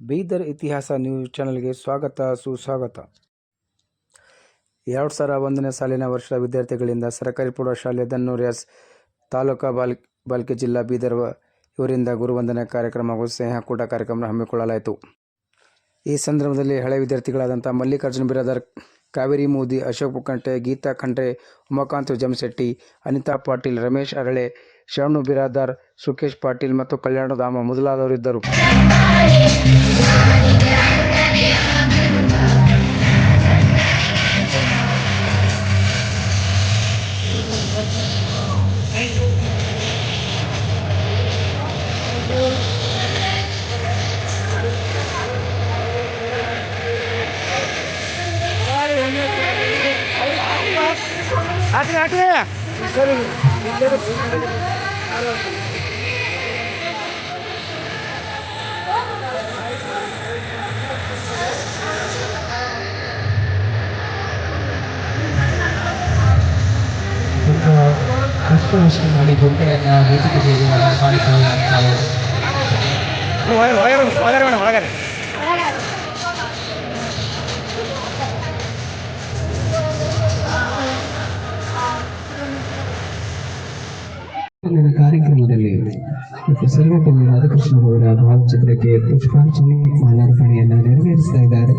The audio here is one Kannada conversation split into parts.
ಬೀದರ್ ಇತಿಹಾಸ ನ್ಯೂಸ್ ಚಾನೆಲ್ಗೆ ಸ್ವಾಗತ, ಸುಸ್ವಾಗತ. ಎರಡು ಸಾವಿರ ಒಂದನೇ ಸಾಲಿನ ವರ್ಷದ ವಿದ್ಯಾರ್ಥಿಗಳಿಂದ ಸರ್ಕಾರಿ ಪ್ರೌಢಶಾಲೆ ದನ್ನೂರ್ ಎಸ್ ತಾಲೂಕಾ ಬಾಲ್, ಬಾಲ್ಕಿ ಜಿಲ್ಲಾ ಬೀದರ್ ಇವರಿಂದ ಗುರುವಂದನೆ ಕಾರ್ಯಕ್ರಮ ಹಾಗೂ ಸ್ನೇಹಕೂಟ ಕಾರ್ಯಕ್ರಮ ಹಮ್ಮಿಕೊಳ್ಳಲಾಯಿತು. ಈ ಸಂದರ್ಭದಲ್ಲಿ ಹಳೆ ವಿದ್ಯಾರ್ಥಿಗಳಾದಂಥ ಮಲ್ಲಿಕಾರ್ಜುನ ಬಿರಾದರ್, ಕಾವೇರಿ ಮೋದಿ, ಅಶೋಕ್ ಕಂಠೆ ಗೀತಾ ಖಂಡ್ರೆ, ಉಮಾಕಾಂತ್ ಜಮಶೆಟ್ಟಿ, ಅನಿತಾ ಪಾಟೀಲ್, ರಮೇಶ್ ಅರಳೆ ಶರಣು ಬಿರಾದಾರ್ ಸುಖೇಶ್ ಪಾಟೀಲ್ ಮತ್ತು ಕಲ್ಯಾಣಧಾಮ ಮೊದಲಾದವರಿದ್ದರು. ಒಂದು ಹಸ್ತವಷ್ಟು ಮಾಡಿ ಗೊಂಬೆಯನ್ನು ವೇದಿಕೆಗೆ ಕಾಣಿಸುತ್ತಾರೆ ಇಂದಿನ ಕಾರ್ಯಕ್ರಮದಲ್ಲಿ ಸರ್ವಪಲ್ಲಿ ರಾಧಾಕೃಷ್ಣ ಅವರ ಭಾವಚಿತ್ರಕ್ಕೆ ಪುಷ್ಪಾಂಜಲಿ ಮಾಲಾರ್ಪಣೆಯನ್ನು ನೆರವೇರಿಸ್ತಾ ಇದ್ದಾರೆ.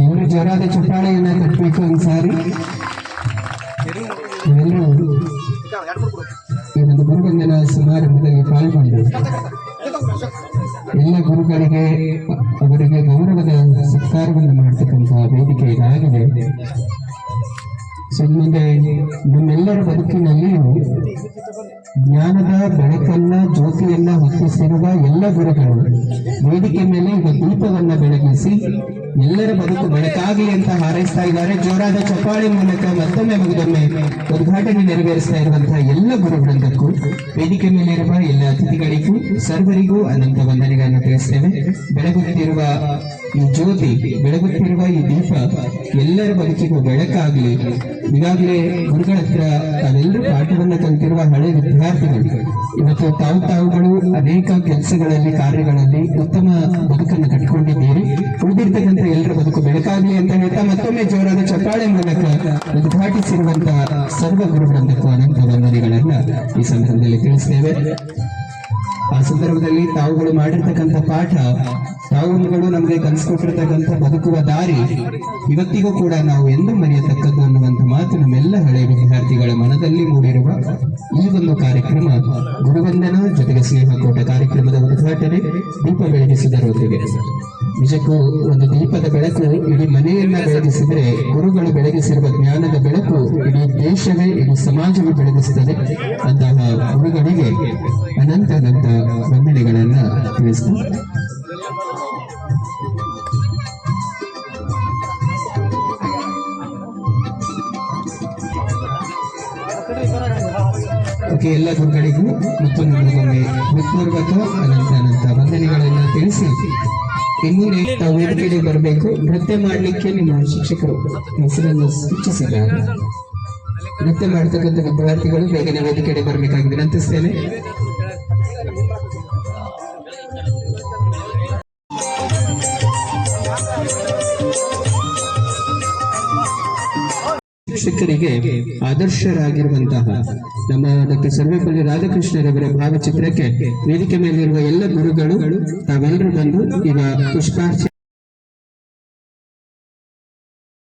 ಇವರು ಜೋರಾದ ಚಪ್ಪಾಳೆಯನ್ನ ಕಟ್ಟಬೇಕು ಒಂದ್ಸಾರಿ ಇವೆಲ್ಲರೂ ಈ ಒಂದು ಗುರುವಂದನ ಸಮಾರಂಭದಲ್ಲಿ ಪಾಲ್ಗೊಂಡು ಎಲ್ಲ ಗುರುಗಳಿಗೆ ಅವರಿಗೆ ಗೌರವದ ಸತ್ಕಾರವನ್ನು ಮಾಡತಕ್ಕಂತಹ ವೇದಿಕೆ ಇದಾಗಿದೆ ಸೊ ಮುಂದೆ ನಮ್ಮೆಲ್ಲರ ಬದುಕಿನಲ್ಲಿಯೂ ಜ್ಞಾನದ ಬೆಳಕನ್ನ ಜ್ಯೋತಿಯನ್ನ ಹೊತ್ತಿಸಿರುವ ಎಲ್ಲ ಗುರುಗಳು ವೇದಿಕೆ ಮೇಲೆ ಈಗ ದೀಪವನ್ನ ಬೆಳಗಿಸಿ ಎಲ್ಲರ ಬದುಕು ಬೆಳಕಾಗಲಿ ಅಂತ ಹಾರೈಸ್ತಾ ಇದ್ದಾರೆ. ಜೋರಾದ ಚಪ್ಪಾಳಿ ಮೂಲಕ ಮತ್ತೊಮ್ಮೆ ಮುಗಿದೊಮ್ಮೆ ಉದ್ಘಾಟನೆ ನೆರವೇರಿಸ್ತಾ ಇರುವಂತಹ ಎಲ್ಲ ಗುರುಗಳಿಂದಕ್ಕೂ ವೇದಿಕೆ ಮೇಲಿರುವ ಎಲ್ಲ ಅತಿಥಿಗಳಿಗೂ ಸರ್ವರಿಗೂ ಅನಂತ ವಂದನೆಗಳನ್ನು ತಿಳಿಸ್ತೇವೆ. ಬೆಳಗುತ್ತಿರುವ ಈ ಜ್ಯೋತಿ, ಬೆಳಗುತ್ತಿರುವ ಈ ದೀಪ ಎಲ್ಲರ ಬದುಕಿಗೂ ಬೆಳಕಾಗಲಿ. ಈಗಾಗಲೇ ಗುರುಗಳ ಹತ್ರ ತಾವೆಲ್ಲರೂ ಪಾಠವನ್ನು ಕಲಿತಿರುವ ಹಳೆ ವಿದ್ಯಾರ್ಥಿಗಳು. ಇವತ್ತು ತಾವು ತಾವುಗಳು ಅನೇಕ ಕೆಲಸಗಳಲ್ಲಿ, ಕಾರ್ಯಗಳಲ್ಲಿ ಉತ್ತಮ ಬದುಕನ್ನು ಕಟ್ಟಿಕೊಂಡಿದ್ದೀರಿ. ಉಳಿದಿರ್ತಕ್ಕಂಥ ಎಲ್ಲರ ಬದುಕು ಬೆಳಕಾಗಲಿ ಅಂತ ಹೇಳ್ತಾ ಮತ್ತೊಮ್ಮೆ ಜೋರಾದ ಚಪ್ಪಾಳೆ ಮೂಲಕ ಉದ್ಘಾಟಿಸಿರುವಂತಹ ಸರ್ವ ಗುರುವೃಂದಕ್ಕೂ ಅನಂತ ವಂದನೆಗಳನ್ನ ಈ ಸಂದರ್ಭದಲ್ಲಿ ತಿಳಿಸ್ತೇವೆ. ಆ ಸಂದರ್ಭದಲ್ಲಿ ತಾವುಗಳು ಮಾಡಿರ್ತಕ್ಕಂಥ ಪಾಠ, ತಾವುಗಳು ನಮಗೆ ಕಲಿಸ್ಕೊಟ್ಟಿರ್ತಕ್ಕಂಥ ಬದುಕುವ ದಾರಿ, ಇವತ್ತಿಗೂ ಕೂಡ ನಾವು ಎಂದು ಮರೆಯತಕ್ಕದ್ದು ಅನ್ನುವಂಥ ಮಾತು ನಮ್ಮೆಲ್ಲ ಹಳೆಯ ವಿದ್ಯಾರ್ಥಿಗಳ ಮನದಲ್ಲಿ ಮೂಡಿರುವ ಈ ಒಂದು ಕಾರ್ಯಕ್ರಮ, ಗುರುವಂದನ ಜೊತೆಗೆ ಸ್ನೇಹಕೋಟ ಕಾರ್ಯಕ್ರಮದ ಉದ್ಘಾಟನೆ ದೀಪ ಬೆಳಗಿಸುವುದರೊಂದಿಗೆ ನಿಜಕ್ಕೂ ಒಂದು ದೀಪದ ಬೆಳಕು ಇಡೀ ಮನೆಯನ್ನ ಬೆಳಗಿಸಿದ್ರೆ ಗುರುಗಳು ಬೆಳಗಿಸಿರುವ ಜ್ಞಾನದ ಬೆಳಕು ಇಡೀ ದೇಶವೇ, ಇಡೀ ಸಮಾಜವೇ ಬೆಳಗಿಸುತ್ತದೆ ಅಂತಹ ಓಕೆ ಕಡೆಗೂ ಮತ್ತು ನಮಗೊಮ್ಮೆ ಹೃತ್ಪೂರ್ವಕ ಅನಂತ ಅನಂತ ವಂದನೆಗಳನ್ನ ತಿಳಿಸಿ. ಇನ್ನು ತಾವು ವೇದಿಕೆಗೆ ಬರಬೇಕು. ನೃತ್ಯ ಮಾಡಲಿಕ್ಕೆ ನಿಮ್ಮ ಶಿಕ್ಷಕರು ಹೆಸರನ್ನು ಸೂಚಿಸಿದ್ದಾರೆ. ನೃತ್ಯ ಮಾಡ್ತಕ್ಕಂಥ ವಿದ್ಯಾರ್ಥಿಗಳು ಬೇಗನೆ ವೇದಿಕೆಗೆ ಬರಬೇಕಾಗಿ ವಿನಂತಿಸ್ತೇನೆ. ಶಿಕ್ಷಕರಿಗೆ ಆದರ್ಶರಾಗಿರುವಂತಹ ನಮ್ಮ ಡಾಕ್ಟರ್ ಸರ್ವೇಪಲ್ಲಿ ರಾಧಾಕೃಷ್ಣರವರ ಭಾವಚಿತ್ರಕ್ಕೆ ವೇದಿಕೆ ಮೇಲಿರುವ ಎಲ್ಲ ಗುರುಗಳು ತಾವೆಲ್ಲರೂ ಬಂದು ಈಗ ಪುಷ್ಪಾರ್ಚನೆ